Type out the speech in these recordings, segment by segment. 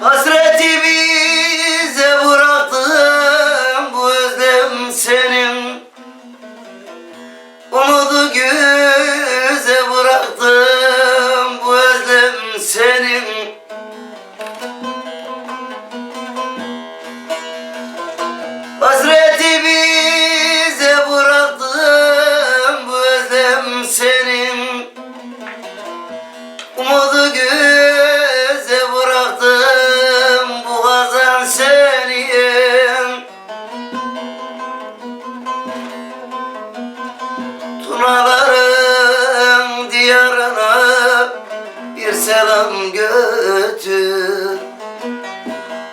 Hasretimize bıraktım bu özlem sen.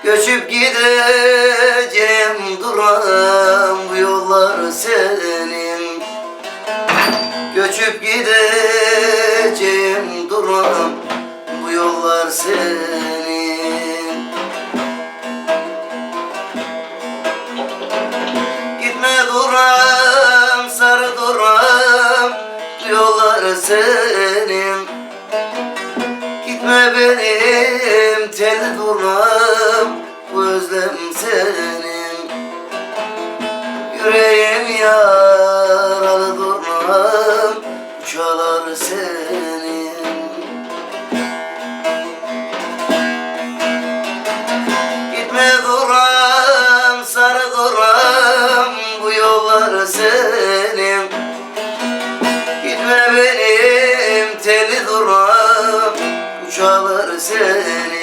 Göçüp gideceğim duran bu yollar senin. Göçüp gideceğim duran bu yollar senin. Gitme duram sarı duram bu yollar senin. Gitme benim tel duram bu özlem senin. Yüreğim yaralı duram çalar senin. Gitme duram sarı duram bu yollar senin. Gitme benim teli duram çalar senin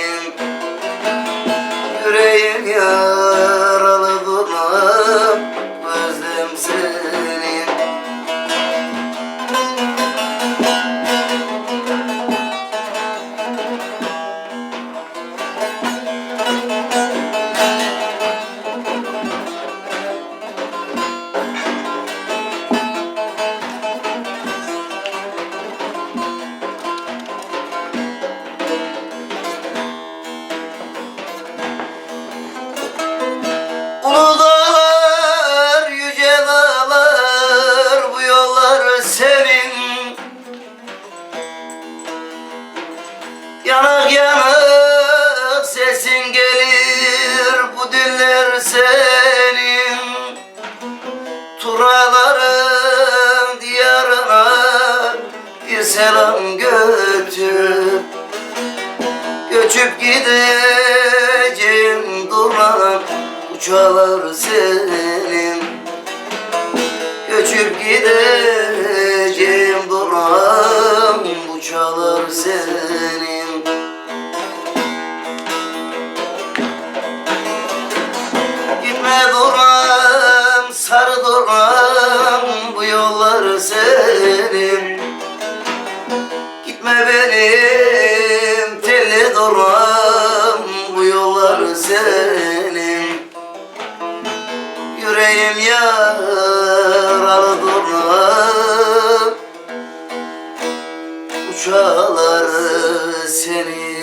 selam götür Göçüp gideceğim durmam uçalar senin. Göçüp gideceğim durmam uçalar senin. Gitme duram sarı duram bu yollar senin benim telli duram bu yollar senin. Yüreğim yaralı duram Uçalar senin.